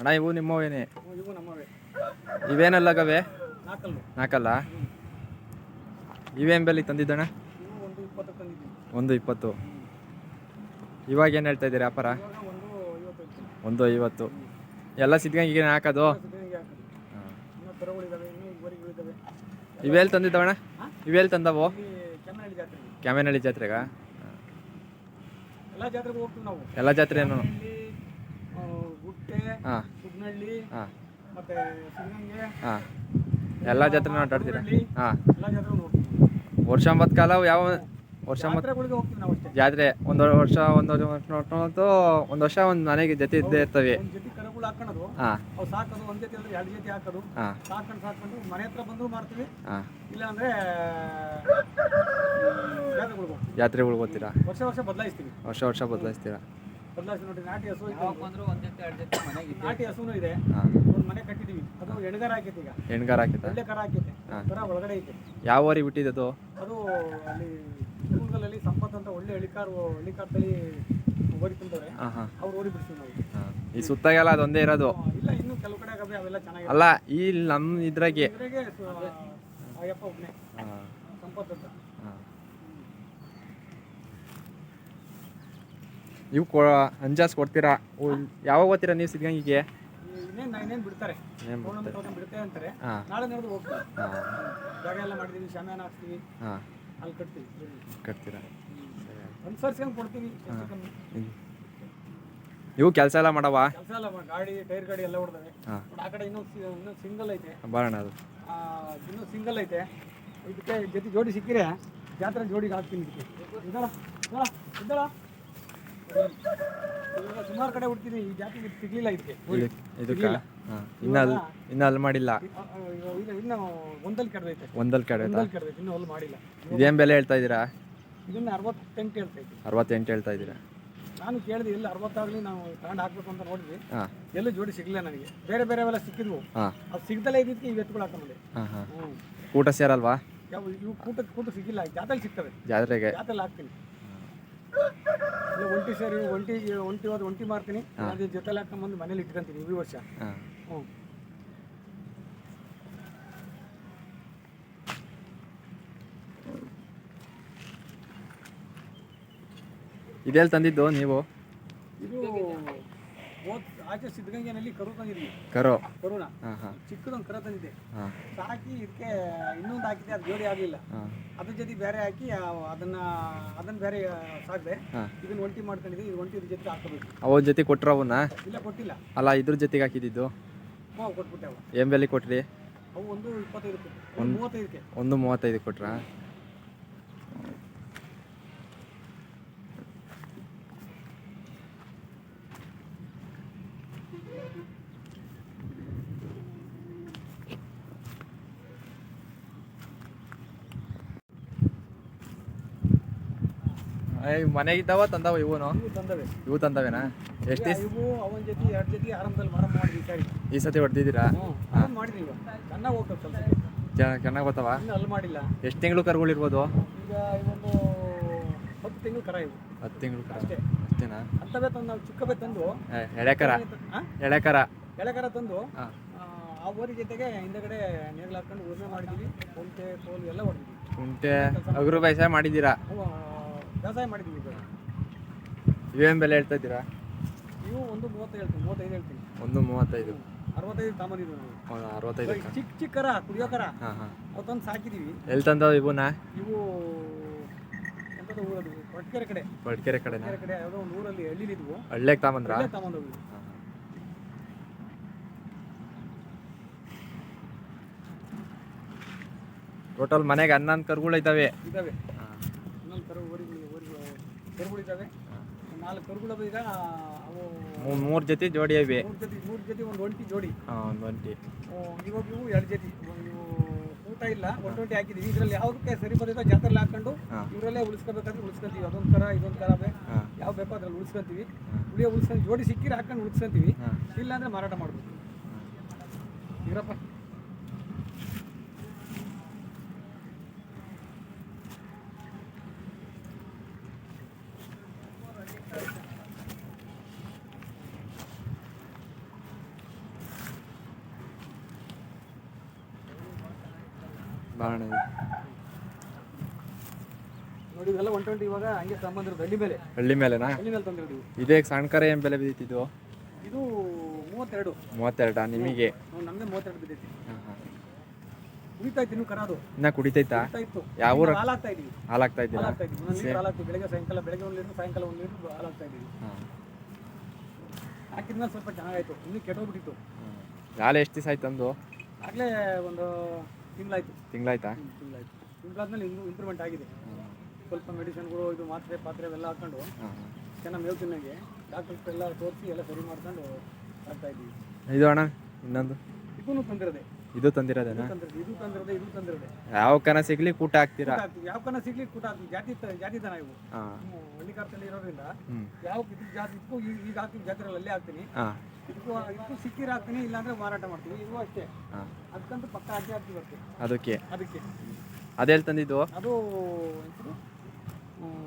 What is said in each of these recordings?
ಅಣ್ಣ ಇವು ನಿಮ್ಮವೇನೆ ಇವೇನಲ್ಲ ಗವೆ ನಮ್ಮವೇ ಇವೇನ್ ನಾಲ್ಕಲ್ಲು ನಾಲ್ಕಲ್ಲ ಇವೇನು ಬೆಲೆ ತಂದಿದ್ದಣ್ಣ? ಇವು ಒಂದು ಇಪ್ಪತ್ತು ತಂದಿದ್ದೀವಿ ಒಂದು ಇಪ್ಪತ್ತು. ಇವಾಗ ಏನು ಹೇಳ್ತಾ ಇದ್ದೀರಿ ವ್ಯಾಪಾರ? ಒಂದು ಐವತ್ತು ಇರ್ತೀನಿ ಒಂದು ಐವತ್ತು. ಎಲ್ಲ ಹಾಕೋದು? ಸಿದ್ಧಗಂಗೆ ಹಾಕೋದು. ಹಾಂ ಇನ್ನೂ ಕರುಗಳಿದ್ದಾವೆ ಇನ್ನೂ ಇವರಿಗಳಿದ್ದಾವೆ ಇವೆಲ್ಲಿ ತಂದಿದ್ದವಣ್ಣ? ಇವೆಲ್ಲಿ ತಂದವು? ಇಲ್ಲಿ ಕೆಮ್ಮನಹಳ್ಳಿ ಜಾತ್ರೆಗೆ. ಕ್ಯಾಮೇನಹಳ್ಳಿ ಜಾತ್ರೆಗ? ಎಲ್ಲ ಜಾತ್ರೆ ಏನು ನಾವು. ಎಲ್ಲ ಜಾತ್ರೆನು? ಹಾಂ. ಸುಗ್ನಹಳ್ಳಿ ಹಾಂ. ಮತ್ತೆ ಸಿಂಗಂಗೆ ಹಾಂ. ಎಲ್ಲ ಜಾತ್ರೆ ಆಟಾಡ್ತೀರಾ ಹಾಂ. ಎಲ್ಲ ಜಾತ್ರೆ ಹೋಗ್ತೀವಿ. ವರ್ಷಂಬತ್ತು ಕಾಲ ಯಾವ ವರ್ಷ ಜಾತ್ರೆಗಳಿಗೆ ಹೋಗ್ತೀವಿ ನಾವು ಅಷ್ಟೇ. ಜಾತ್ರೆ ಒಂದು ವರ್ಷ ಒಂದು ನೋಡ್ಕೊಂಡು ಒಂದು ವರ್ಷ ಒಂದು ಮನೆಗೆ ಜೊತೆ ಇದ್ದೇ ಇರ್ತವೆ. ಒಂದು ಜೊತೆ ಕರುಗಳು ಹಾಕೋದು. ಹಾಂ. ಅವು ಸಾಕೋದು ಒಂದ್ ಜೊತೆ ಅಂದ್ರೆ ಎರಡು ಜೊತೆ ಹಾಕೋದು. ಹಾಂ. ಸಾಕೊಂಡು ಸಾಕೊಂಡು ಮನೆ ಹತ್ರ ಬಂದ್ರು ಮಾಡ್ತೀವಿ. ಹಾಂ. ಇಲ್ಲ ಅಂದ್ರೆ ಜಾತ್ರೆಗಳಿಗೆ ಹೋಗ್ತೀವಿ. ಜಾತ್ರೆಗಳಿಗೆ ಹೋಗ್ತೀರಾ? ವರ್ಷ ವರ್ಷ ಬದಲಾಯಿಸ್ತೀವಿ. ವರ್ಷ ವರ್ಷ ಬದಲಾಯಿಸ್ತೀರಾ? ಬದಲಾಯಿಸಿ ನೋಡಿ ನಾಟಿ ಹಸು ನಾಟಿ ಹಸುನು ಇದೆ. ಒಂದು ಮನೆ ಕಟ್ಟಿದೀವಿ. ಅದು ಎಣ್ಗಾರ ಹಾಕೈತೆ ಈಗ. ಹೆಣ್ಗಾರ ಹಾಕಿತ್ತ ಒಳ್ಳೆ ಕರ ಹಾಕೈತೆ. ಕರ ಒಳಗಡೆ ಐತೆ. ಯಾವ ಊರಿಗೆ ಬಿಟ್ಟಿದ್ದದು ಅದು? ಅಲ್ಲಿ ಕೂಗಲಲ್ಲಿ ಸಂಪತ್ ಅಂತ ಒಳ್ಳೆ ಹಳಿಕಾರು ಹಳಿಕಾರ್ ತಳಿ ಓಡಿ ಹಾಂ ಅವ್ರು ಓರಿ ಬಿಡಿಸ್ತೀವಿ ನಾವು. ಹಾಂ. ಈ ಸುತ್ತಾಗೆಲ್ಲ ಅದೊಂದೇ ಇರೋದು. ಇಲ್ಲ ಇನ್ನು ಕೆಲವು ಕಡೆ ಅವೆಲ್ಲ ಚೆನ್ನಾಗಿದೆ ಅಲ್ಲ ಈ ನಮ್ಮ ಇದ್ರಾಗೆ ಅಯ್ಯಪ್ಪ ಒಬ್ಬನೇ ಹಾಂ. ಸಂಪತ್ ಅಂತ. ಇವು ಕೊ ಅಂಜಾಸ್ ಕೊಡ್ತೀರಾ? ಯಾವಾಗ ಓದ್ತೀರಾ ನೀವು ಸಿದ್ಧಗಂಗಿಗೆ? ಇನ್ನೇನು ಇನ್ನೇನು ಬಿಡ್ತಾರೆ. ಏನ್ ಟೂರ್ನಮೆಂಟ್ ಹೋಗಿ ಅಂತಾರೆ. ಹಾಂ. ನಾಳೆ ನಡೆದು ಹೋಗ್ತಾರೆ ಜಾಗ ಎಲ್ಲ ಮಾಡಿದ್ದೀವಿ ಶಾಮಿಯಾನ ಹಾಕ್ತೀವಿ ಹಾಂ. ಅಲ್ಲಿ ಕಟ್ತೀವಿ. ಕಟ್ತೀರಾ? ಅನುಸರಿಸ್ಕೊಂಡು ಕೊಡ್ತೀವಿ. ಇವು ಕೆಲಸ ಎಲ್ಲ ಮಾಡವ? ಕೆಲಸ ಎಲ್ಲ ಗಾಡಿ ಟೈರ್ ಗಾಡಿ ಎಲ್ಲ ಹೊಡ್ದವೆ. ಆ ಕಡೆ ಇನ್ನೊಂದು ಇನ್ನೊಂದು ಸಿಂಗಲ್ ಐತೆ. ಬರೋಣ ಅದು. ಇನ್ನೊಂದು ಸಿಂಗಲ್ ಐತೆ. ಇದಕ್ಕೆ ಜೊತೆ ಜೋಡಿ ಸಿಕ್ಕಿರೆ ಜಾತ್ರೆ ಜೋಡಿಗೆ ಹಾಕ್ತೀನಿ ಇದಕ್ಕೆ. ಇದಳ ಇವಾಗ ಸುಮಾರು ಕಡೆ ಹುಡ್ತೀನಿ ಈ ಜಾತಿ ಸಿಗ್ಲಿಲ್ಲ ಇದಕ್ಕೆ? ಇದಕ್ಕೆ ಇನ್ನ ಇನ್ನಲ್ ಇನ್ನು ಅಲ್ಲಿ ಇನ್ನು ಅಲ್ಲಿ ಮಾಡಿಲ್ಲ ಇನ್ನು ಒಂದಲ್ಲಿ ಕೆಡದೈತೆ. ಒಂದಲ್ಲಿ ಕಡೆ ಒಂದಲ್ಲಿ ಕೆಡದೈತೆ ಇನ್ನೂ ಅಲ್ಲಿ ಮಾಡಿಲ್ಲ. ಇದೇನು ಬೆಲೆ ಹೇಳ್ತಾ ಇದ್ದೀರಾ? ಇದನ್ನ ಅರವತ್ತೆಂಟು ಹೇಳ್ತೈತಿ ಅರವತ್ತೆಂಟು ಹೇಳ್ತಾ ಇದ್ದೀರಾ? ನಾನು ಕೇಳಿದೆ ಎಲ್ಲಿ ಅರವತ್ತಾಗಲಿ ನಾವು ತಗೊಂಡು ಹಾಕ್ಬೇಕು ಅಂತ ನೋಡಿದ್ವಿ. ಎಲ್ಲೂ ಜೋಡಿ ಸಿಗ್ಲಿಲ್ಲ ನನಗೆ. ಬೇರೆ ಬೇರೆವೆಲ್ಲ ಸಿಕ್ಕಿದ್ವು. ಹಾಂ. ಅದು ಸಿಗ್ದಲೇ ಇದ್ದಿದ್ದಕ್ಕೆ ಈ ಎತ್ತುಗಳು ಹಾಕೊಂಡೆ ಊಟ ಸೇರಲ್ವಾ? ಯಾವ ಇವು ಕೂಟ ಕೂಟ ಸಿಕ್ಕಿಲ್ಲ ಜಾತ್ರೆ ಸಿಗ್ತವೆ. ಜಾತ್ರೆಗೆ? ಜಾತ್ರೆಲಿ ಹಾಕ್ತೀನಿ. ಒಂಟಿ ಸರಿ ಒಂಟಿ ಒಂಟಿ ಹೋದ್ ಒಂಟಿ ಮಾರ್ತೀನಿ. ಅದೇ ಜೊತೆಲಿ ಹಾಕೊಂಡ್ಬಂದು ಮನೇಲಿ ಇಟ್ಕೊಂತೀನಿ ಈ ವರ್ಷ. ಹಾಂ. ಹ್ಞೂ. ಇದೆಲ್ಲಿ ತಂದಿದ್ದು ನೀವು? ಆಚೆ ಸಿದ್ಧಗಂಗೆನಲ್ಲಿ ಕರು ತಂದಿದ್ವಿ. ಕರು. ಕರುನ. ಹಾಂ ಹಾಂ. ಚಿಕ್ಕದೊಂದು ಕರ ತಂದಿದ್ದೆ. ಹಾಂ. ಸಾಕಿ ಇದಕ್ಕೆ ಇನ್ನೊಂದು ಹಾಕಿದೆ ಅದು ಜೋಡಿ ಆಗಲಿಲ್ಲ. ಹಾಂ. ಅದ್ರ ಜೊತೆ ಬೇರೆ ಹಾಕಿ ಆ, ಅದನ್ನ ಅದನ್ನ ಬೇರೆ ಸಾಕಿದೆ. ಹಾಂ. ಇದನ್ನ ಒಂಟಿ ಮಾಡ್ಕೊಂಡಿದ್ದೆ ಇದು ಒಂಟಿ ಇದ್ರ ಜೊತೆ ಹಾಕಬೇಕು ಅವ್ರ ಜೊತೆ ಕೊಟ್ರ ಅವನ್ನ? ಇಲ್ಲ ಕೊಟ್ಟಿಲ್ಲ. ಅಲ್ಲ ಇದ್ರ ಜೊತೆಗೆ ಹಾಕಿದ್ದು ಹ್ಞೂ ಕೊಟ್ಬಿಟ್ಟೆ ಅವು ಏನು ಬೆಲೆ ಕೊಟ್ರಿ? ಅವು ಒಂದು ಇಪ್ಪತ್ತೈದು ಒಂದು ಮೂವತ್ತೈದಕ್ಕೆ. ಒಂದು ಮೂವತ್ತೈದು ಕೊಟ್ರಾ? ಮನೆಗಿದ್ದಾವ ತಂದವ ಇವನು? ಇವು ತಂದವೆ. ಇವು ತಂದವೇನಾ? ಎಷ್ಟು ದಿವಸ? ಇವು ಅವನ ಜೊತೆ ಎರಡು ಜೊತೆ ಆರಂಭದಲ್ಲಿ ಮರ ಮಾಡಿದ್ವಿ ಸರಿ ಈ ಸತಿ ಹೊಡೆದಿದ್ದೀರಾ? ಅದನ್ನ ಮಾಡಿದ್ವಿ ಇವಾಗ. ಚೆನ್ನಾಗಿ ಹೋಗ್ತದೆ ಸ್ವಲ್ಪ ಚೆನ್ನಾಗಿ ಗೊತ್ತವ ಇನ್ನು ಅಲ್ಲಿ ಮಾಡಿಲ್ಲ. ಎಷ್ಟು ತಿಂಗಳು ಕರುಗಳಿರ್ಬೋದು ಈಗ ಇವೊಂದು ಹತ್ತು ತಿಂಗಳು ಕರ ಇವು. ಹತ್ತು ತಿಂಗಳು ಕರ. ಅಷ್ಟೇ. ಅಷ್ಟೇನಾ? ಅಂತವೇ ತಂದು ನಾವು ಚಿಕ್ಕವೇ ತಂದು ಎಳೆಕರ ಹಾಂ ಎಳೆಕರ ಎಳೆಕರ ತಂದು ಹಾಂ. ಆ, ಓರಿ ಜೊತೆಗೆ ಹಿಂದಗಡೆ ನೇಗ್ಲು ಹಾಕೊಂಡು ಉಳುಮೆ ಮಾಡಿದ್ವಿ. ಕುಂಟೆ ಕೋಲು ಎಲ್ಲ ಹೊಡೆದ್ವಿ ಕುಂಟೆ ಅಗರು ಬೇಸಾಯ ಮಾಡಿದ್ದೀರಾ? ವ್ಯವಸಾಯ ಮಾಡಿದ್ದೀವಿ ಈಗ. ಇವೇನು ಬೆಲೆ ಹೇಳ್ತಾ ಇದ್ದೀರಾ? ಇವು ಒಂದು ಮೂವತ್ತೈದು ಹೇಳ್ತೀನಿ ಮೂವತ್ತೈದು ಹೇಳ್ತೀನಿ. ಒಂದು ಮೂವತ್ತೈದು. ಅರವತ್ತೈದು ತಾಂಬಂದಿದ್ವಿ ನಾವು ಒಂದು ಅರವತ್ತೈದು ಚಿಕ್ಕ ಚಿಕ್ಕ ಕರ ಕುಡಿಯೋ ಕರ. ಹಾಂ ಹಾಂ. ಅವತ್ತೊಂದು ಸಾಕಿದೀವಿ. ಎಲ್ಲಿ ತಂದವ ಇವನ್ನ ಇವು ಎಂಥದ್ದು ಊರದು ಪಡ್ಕೆರೆ ಕಡೆ. ಬಡ್ಕೆರೆ ಕಡೆನಾ? ಕಡೆ ಯಾವುದೋ ಒಂದು ಊರಲ್ಲಿ ಹಳ್ಳಿಲಿದ್ವು ಹಳ್ಳಿಗೆ ತಗೊಂಬಂದ್ರಾ? ಅಲ್ಲೇ ತಗೊಂಡೋಗಿ ಟೋಟಲ್ ಮನೆಗೆ ಹನ್ನೊಂದು ಕರುಗಳು ಇದ್ದಾವೆ ಇದ್ದಾವೆ ಇನ್ನೊಂದು ಕರು ಊರಿಗೆ ಊರಿಗೆ ಕರುಗಳಿದ್ದಾವೆ ನಾಲ್ಕು ಕರುಗಳು ಈಗ ಅವು ಮೂರು ಜೊತೆ ಜೋಡಿ ಇವೆ. ಮೂರು ಜೊತೆ ಮೂರು ಜೊತೆ ಒಂದು ಒಂಟಿ ಜೋಡಿ. ಹಾಂ ಒಂದು ಒಂಟಿ. ಇವಾಗ ಇವು ಎರಡು ಜೊತೆ. ಇವು ಊಟ ಇಲ್ಲ. ಒಂದು ಒಂಟಿ ಹಾಕಿದೀವಿ. ಇದರಲ್ಲಿ ಯಾವುದಕ್ಕೆ ಸರಿ ಬಂದಿದೆ ಜಾತ್ರೆಲಿ ಹಾಕೊಂಡು. ಇವರಲ್ಲೇ ಉಳಿಸ್ಕೋಬೇಕಾದ್ರೆ ಉಳಿಸ್ಕೊಂತೀವಿ. ಅದೊಂದು ಥರ ಇದೊಂದು ಥರ ಯಾವ ಬೇಕೋ ಅದ್ರಲ್ಲಿ ಉಳಿಸ್ಕೊಂತೀವಿ. ಉಳಿಯೋ ಉಳಿಸ್ಕೊಂಡು ಜೋಡಿ ಸಿಕ್ಕಿರ ಹಾಕೊಂಡು ಉಳಿಸ್ಕೊಂತೀವಿ. ಇಲ್ಲಾಂದ್ರೆ ಮಾರಾಟ ಮಾಡ್ಬೇಕು ಇರಪ್ಪ. ಬಾಣ ನೋಡಿ ಇದೆಲ್ಲ ಒನ್ ಟ್ವೆಂಟಿ ಇವಾಗ ಹಂಗೆ ಸಂಬಂಧ ಹಳ್ಳಿ ಮೇಲೆ. ಹಳ್ಳಿ ಮೇಲೆನಾ? ಹಳ್ಳಿ ಮೇಲೆ ತಂದಿರೋದು ಇದೇ. ಸಣ್ಣಕರ ಏನು ಬೆಲೆ ಬಿದ್ದಿತ್ತು ಇದು ಮೂವತ್ತೆರಡು. ಮೂವತ್ತೆರಡಾ ನಿಮಗೆ? ನಾವು ನಮಗೆ ಮೂವತ್ತೆರಡು ಬಿದ್ದೈತಿ. ಹಾಂ ಹಾಂ. ಕರಾದು. ಇನ್ನು ಕುಡಿತೈತಾ? ಇತ್ತು ಯಾವ ಊರ? ಹಾಲಾಗ್ತಾ ಇದೀವಿ. ಹಾಲಾಗ್ತಾ ಇದ್ದೀರಾ ಹಾಲಾಗ್ತಾ ಇದೀವಿ. ಒಂದೊಂದು ಲೀಟರ್ ಹಾಲು ಬೆಳಗ್ಗೆ ಸಾಯಂಕಾಲ ಬೆಳಗ್ಗೆ ಒಂದು ಲೀಟರ್ ಸಾಯಂಕಾಲ ಒಂದು ಲೀಟರ್ ಹಾಲಾಗ್ತಾ ಇದೀವಿ. ಹಾಂ. ಹಾಕಿದ್ಮೇಲೆ ಸ್ವಲ್ಪ ಚೆನ್ನಾಗಾಯ್ತು. ಇನ್ನೂ ಕೆಟ್ಟೋಗ್ಬಿಟ್ಟಿತ್ತು. ಹಾಲು ಎಷ್ಟು ದಿವಸ ಆಯ್ತು ಅಂದು ಆಗಲೇ ಒಂದು ತಿಂಗಳಾಯ್ತು. ತಿಂಗಳಾಯ್ತಾ? ತಿಂಗಳಾಯ್ತು. ತಿಂಗಳಾದ್ಮೇಲೆ ಇನ್ನೂ ಇಂಪ್ರೂವ್ಮೆಂಟ್ ಆಗಿದೆ. ಸ್ವಲ್ಪ ಮೆಡಿಸಿನ್ಗಳು ಇದು ಮಾತ್ರೆ ಪಾತ್ರೆ ಅವೆಲ್ಲ ಹಾಕೊಂಡು ಚೆನ್ನಾಗಿ ಮೇವು ತಿನ್ನಂಗೆ ಡಾಕ್ಟರ್ಸ್ ಎಲ್ಲ ತೋರಿಸಿ ಎಲ್ಲ ಸರಿ ಮಾಡ್ಕೊಂಡು ಆಗ್ತಾ ಇದ್ದೀವಿ. ಇದು ಅಣ್ಣ ಇನ್ನೊಂದು? ಇದೂ ತಂದಿರೋದೆ. ಇದು ತಂದಿರೋದೇ ಇದು ತಂದಿರೋದೆ ಇದು ತಂದಿರೋದೆ. ಯಾವ ಕನ ಸಿಗ್ಲಿ ಕೂಟ ಹಾಕ್ತೀರಾ. ಯಾವ ಕನ ಸಿಗ್ಲಿ ಕೂಟ ಹಾಕ್ತೀವಿ. ಜಾತಿ ಜಾತಿ ದನ ಇವು. ಹಳ್ಳಿ ಕಾರ್ತಲ್ಲಿ ಇರೋದ್ರಿಂದ ಯಾವ ಜಾತಿ ಇದಕ್ಕೂ ಈಗ ಹಾಕ್ತೀವಿ ಜಾತ್ರೆಯಲ್ಲಿ ಅಲ್ಲೇ ಹಾಕ್ತೀನಿ. ಇದಕ್ಕೂ ಇದಕ್ಕೂ ಸಿಕ್ಕಿರ ಹಾಕ್ತೀನಿ ಇಲ್ಲಾಂದ್ರೆ ಮಾರಾಟ ಮಾಡ್ತೀವಿ. ಇದು ಅಷ್ಟೇ. ಅದಕ್ಕಂತೂ ಪಕ್ಕ ಹಾಕಿ ಹಾಕ್ತೀವಿ ಅದಕ್ಕೆ ಅದಕ್ಕೆ? ಅದಕ್ಕೆ. ಅದೆಲ್ಲಿ ತಂದಿದ್ದು? ಅದು ಹ್ಮ್,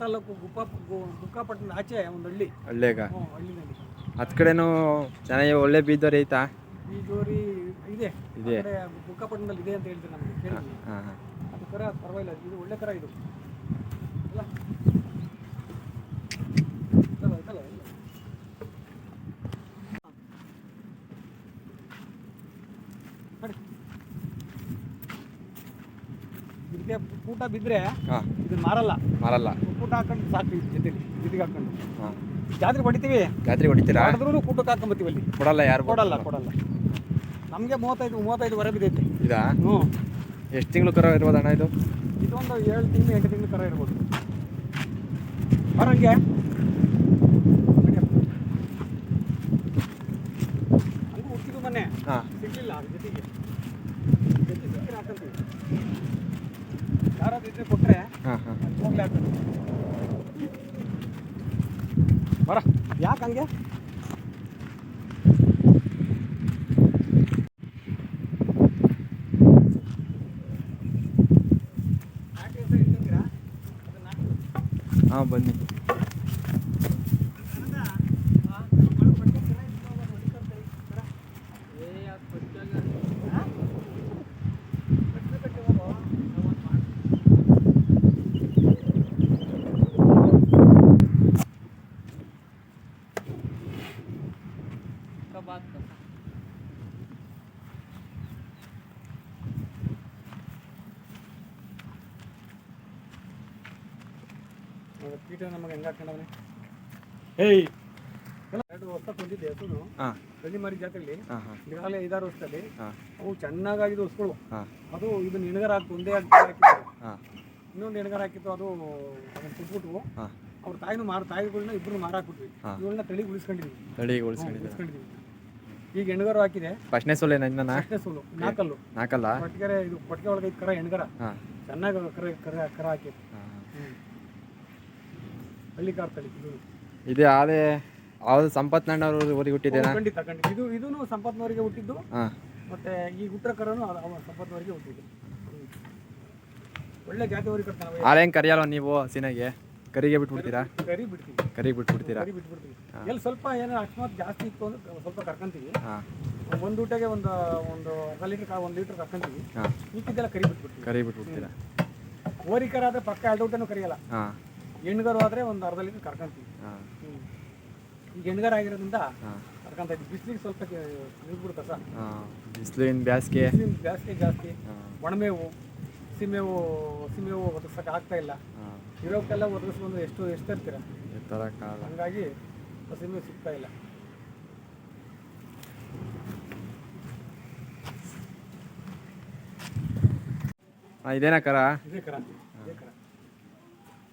ತಾಲೂಕು ಗುಪ್ಪ ಗುಕ್ಕಾಪಟ್ಟಣ ಆಚೆ ಒಂದು ಹಳ್ಳಿ. ಹಳ್ಳಿಯಾಗ ಹ್ಞೂ ಹಳ್ಳಿನಲ್ಲಿ. ಹತ್ತು ಕಡೆನೂ ಚೆನ್ನಾಗಿ ಒಳ್ಳೆ ಬೀದೋರಿ ಐತಾ? ಈ ಜೋರಿ ಇದೆ. ಇದೆ. ಬುಕ್ಕಾಪಟ್ಟಣದಲ್ಲಿ ಇದೆ ಅಂತ ಹೇಳ್ತೀನಿ ನಮಗೆ. ಕೇಳಿದ್ವಿ ಹಾಂ ಹಾಂ. ಅದು ಕರ ಪರವಾಗಿಲ್ಲ. ಇದು ಒಳ್ಳೆ ಕರ ಇದು. ಅಲ್ಲ ಆಯ್ತಲ್ಲ, ಆಯ್ತಲ್ಲ, ಇಲ್ಲ. ನೋಡಿ. ಊಟ ಬಿದ್ದರೆ ಹಾಂ. ಇದನ್ನ ಮಾರಲ್ಲ. ಮಾರಲ್ಲ. ಊಟ ಹಾಕೊಂಡು ಸಾಕ್ತೀವಿ ಜೊತೆಲಿ ಜೊತೆಗೆ ಹಾಕೊಂಡು. ಹಾಂ. ಜಾತ್ರೆ ಹೊಡಿತೀವಿ? ಜಾತ್ರೆ ಹೊಡಿತೀರಾ? ಹೊಡೆದ್ರೂ ಕೂಟಕ್ಕೆ ಹಾಕೊಂಬತ್ತೀವಿ ಅಲ್ಲಿ. ಕೊಡಲ್ಲ ಯಾರು ಕೊಡಲ್ಲ ಕೊಡಲ್ಲ. ನಮಗೆ ಮೂವತ್ತೈದು ಮೂವತ್ತೈದು ವರೆ ಬಿದ್ದೈತೆ. ಇದಾ? ಹ್ಞೂ. ಎಷ್ಟು ತಿಂಗಳು ಕರ ಇರ್ಬೋದು ಅಣ್ಣ ಇದು? ಇದೊಂದು ಏಳು ತಿಂಗಳು ಎಂಟು ತಿಂಗಳು ಕರ ಇರ್ಬೋದು. ಬರಂಗೆ. ಹಂಗೂ ಹುಟ್ಟಿದ್ದು ಮೊನ್ನೆ ಹಾಂ. ಸಿಗ್ಲಿಲ್ಲ ಅದ್ರ ಜೊತೆಗೆ. ಜೊತೆ ಹಾಕಂತೀವಿ ಯಾರಾದ್ರೂ ಇದ್ರೆ ಕೊಟ್ಟರೆ ಹಾಂ ಹಾಂ. ಬರ. ಯಾಕೆ ಹಂಗೆ. ಹಾಂ ಬನ್ನಿ. ಕೀಟ ನಮಗೆ ಹೆಂಗೆ ಹಾಕೊಂಡವನೆ ಏಯ್ ಎರಡು ವರ್ಷ ಬಂದಿದ್ದೆ ಹಸುನು ಹಾಂ. ಮಾರಿ ಜಾತ್ರೆಯಲ್ಲಿ ಈಗಾಗಲೇ ಐದಾರು ವರ್ಷದಲ್ಲಿ ಅವು ಚೆನ್ನಾಗಾಗಿದ್ದು ಹೊಸ್ಗಳು ಅದು ಇದು ನಿಣಗರ ಹಾಕಿ ಒಂದೇ ಹಾಕಿತ್ತು. ಹಾಂ. ಇನ್ನೊಂದು ಎಣಗಾರ ಹಾಕಿತ್ತು ಅದು ಅದನ್ನ ಅವ್ರ ತಾಯಿನೂ ಮಾರ ತಾಯಿಗಳನ್ನ ಇಬ್ಬರು ಮಾರಾಕ್ಬಿಟ್ವಿ. ಇವಳನ್ನ ತಳಿ ಉಳಿಸ್ಕೊಂಡಿದ್ವಿ. ತಳಿ ಉಳಿಸ್ಕೊಂಡಿದ್ದೀರಾ ಉಳಿಸ್ಕೊಂಡಿದ್ವಿ. ಈಗ ಎಣ್ಗಾರು ಹಾಕಿದೆ. ಫಸ್ಟ್ನೇ ಸೋಲೆ ನನ್ನ ಅಷ್ಟೇ ಸೋಲು ನಾಲ್ಕಲ್ಲು ನಾಲ್ಕಲ್ಲ ಕೊಟ್ಟಿಗೆ ಇದು ಕೊಟ್ಟಿಗೆ ಒಳಗೆ ಕರ ಎಣ್ಗರ ಚೆನ್ನಾಗಿ ಕರ ಕರ ಕರ ಹಾಕಿ ಹಾಂ. ಹ್ಞೂ ಹಳ್ಳಿ ಕಾರ್ ತಳಿ ಇದು. ಇದು ಯಾವುದು ಸಂಪತ್ ನಣ್ಣವ್ರ ಊರಿಗೆ ಹುಟ್ಟಿದ್ದೇನಾ ಖಂಡಿತ ಖಂಡಿತ. ಇದು ಇದೂ ಸಂಪತ್ನವರಿಗೆ ಹುಟ್ಟಿದ್ದು. ಹಾಂ. ಮತ್ತೆ ಈ ಹುಟ್ಟರ ಕರನು ಅವ ಸಂಪತ್ನವರಿಗೆ ಹುಟ್ಟಿದ್ದು. ಹ್ಮ್. ಒಳ್ಳೆ ಜಾತಿಯವರಿಗೆ ಕಟ್ತಾನೆ ಹಾಲೇನು ಕರಿಯಲ್ವ ನೀವು ಸಿನಗೆ? ಕರಿಗೆ ಬಿಟ್ಬಿಡ್ತೀರಾ? ಕರಿ ಬಿಡ್ತೀವಿ. ಕರಿಗೆ ಬಿಟ್ಬಿಡ್ತೀರಾ? ಕರಿ ಬಿಟ್ಬಿಡ್ತೀವಿ. ಎಲ್ಲಿ ಸ್ವಲ್ಪ ಏನೋ ಅಕಸ್ಮಾತ್ ಜಾಸ್ತಿ ಇತ್ತು ಅಂದ್ರೆ ಸ್ವಲ್ಪ ಕರ್ಕೊಂತೀವಿ. ಹಾಂ. ಒಂದು ಊಟಗೆ ಒಂದು ಒಂದು ಅರ್ಧ ಲೀಟರ್ ಒಂದು ಲೀಟರ್ ಕರ್ಕೊಂತೀವಿ. ಹಾಂ. ಮಿಕ್ಕಿದ್ದೆಲ್ಲ ಕರಿ ಬಿಟ್ಬಿಡ್ತೀವಿ. ಕರಿ ಬಿಟ್ಬಿಡ್ತೀರಾ? ಓರಿಕರಾದ್ರೆ ಪಕ್ಕ ಎರಡು ಊಟನೂ ಕರಿಯಲ್ಲ. ಹಾಂ. ಹೆಣ್ಗರು ಆದ್ರೆ ಒಂದು ಅರ್ಧ ಲೀಟರ್ ಕರ್ಕೊಂತೀವಿ. ಹಾಂ. ಈಗ ಹೆಣ್ಗರ್ ಆಗಿರೋದ್ರಿಂದ ಹಾಂ. ಕರ್ಕೊಂತ ಇದ್ವಿ. ಬಿಸಿಲಿಗೆ ಸ್ವಲ್ಪ ನಿಲ್ಬಿಡುತ್ತೆ ಸರ್? ಹಾಂ. ಬಿಸಿಲಿನ ಬೇಸಿಗೆ ಬಿಸಿಲಿನ ಜಾಸ್ತಿ ಜಾಸ್ತಿ. ಹಾಂ. ಒಣಮೇವು ಸೀಮೆವು ಸೀಮೆವು ಒದಗಿಸಕ್ ಆಗ್ತಾ ಇಲ್ಲ. ಹಾಂ. ಇರೋಕ್ಕೆಲ್ಲ ಒದಗಿಸ್ಕೊಂಡು ಎಷ್ಟು ಎಷ್ಟು ಇರ್ತೀರ ಕಾಲ. ಹಂಗಾಗಿ ಸೀಮೆ ಸಿಗ್ತಾ ಇಲ್ಲ. ಹಾಂ ಇದೇನಾ ಕರ? ಇದೇ ಕರ. ಇದೇ ಕರ.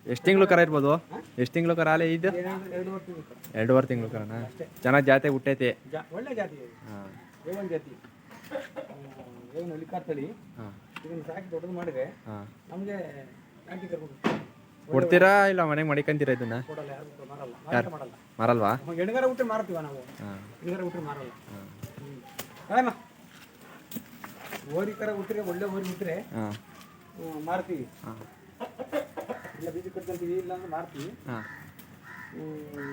ಎಷ್ಟು ತಿಂಗಳು ಕರ ಇರ್ಬೋದು? ಎಷ್ಟು ತಿಂಗಳು ಕರ ಅಲ್ಲೇ ಇದು ಎರಡು ಎರಡು ವರ್ಷ ಕರ ಎರಡೂವರೆ ತಿಂಗಳು ಕರನಾ? ಚೆನ್ನಾಗಿ ಜಾತಿ ಹುಟ್ಟೈತಿ. ಒಳ್ಳೆ ಜಾತಿ ಹಾಂ. ಏವನ್ ಜಾತಿ ಏವನ್ ಹುಲಿಕಾರ್ ತಳಿ ಹಾಂ. ಇದನ್ನ ಸಾಕಿ ದೊಡ್ಡದು ಮಾಡಿದ್ರೆ ಹಾಂ. ನಮಗೆ ನಾಟಿ ಕರ್ಬೋದು ಕೊಡ್ತೀರಾ ಇಲ್ಲ ಮನೆಗೆ ಮಡಿಕಂತೀರಾ ಇದನ್ನ? ಕೊಡಲ್ಲ ಯಾರು ಮಾರಲ್ಲ. ಮಾರಾಟ ಮಾಡಲ್ಲ. ಮಾರಲ್ವಾ? ಎಣ್ಗಾರ ಹುಟ್ಟಿ ಮಾರ್ತೀವ ನಾವು. ಎಣ್ಗಾರ ಊಟ ಮಾರಲ್ಲ. ಕಾಯಮ್ಮ ಓರಿ ಕರ ಹುಟ್ಟಿದ್ರೆ ಒಳ್ಳೆ ಓರಿ ಹುಟ್ಟಿದ್ರೆ ಮಾರ್ತೀವಿ. ಹಾಂ. ಇಲ್ಲ ಬೀಜ ಕಟ್ಕೊಂತೀವಿ ಇಲ್ಲ ಅಂದ್ರೆ ಮಾರ್ತೀವಿ. ಹಾಂ.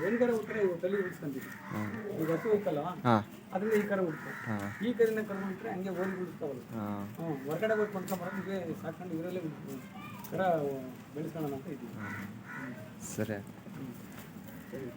ಎಣ್ಗಾರ ತಲೆ ಉಳಿಸ್ಕೊಂತೀವಿ ಈಗ ಹಸು ಐತಲ್ಲ ಅದರಿಂದ ಈ ಕರ ಹುಡ್ತು ಈ ಕರಿನ ಕರ್ಕೊಂಡ್ರೆ ಹಂಗೆ ಓದಿ ಹಾಂ. ಹ್ಞೂ ಹೊರಗಡೆ ಹೋಗಿ ಕೊಂಡ್ಕೊಂಬರೋದು ಇವೇ ಸಾಕೊಂಡು ಇವರಲ್ಲೇ ಕರ ಬೆಳೆಸ್ಕೊಳ್ಳೋಣ ಅಂತ ಇದ್ದೀವಿ. ಸರಿ. ಸರಿ.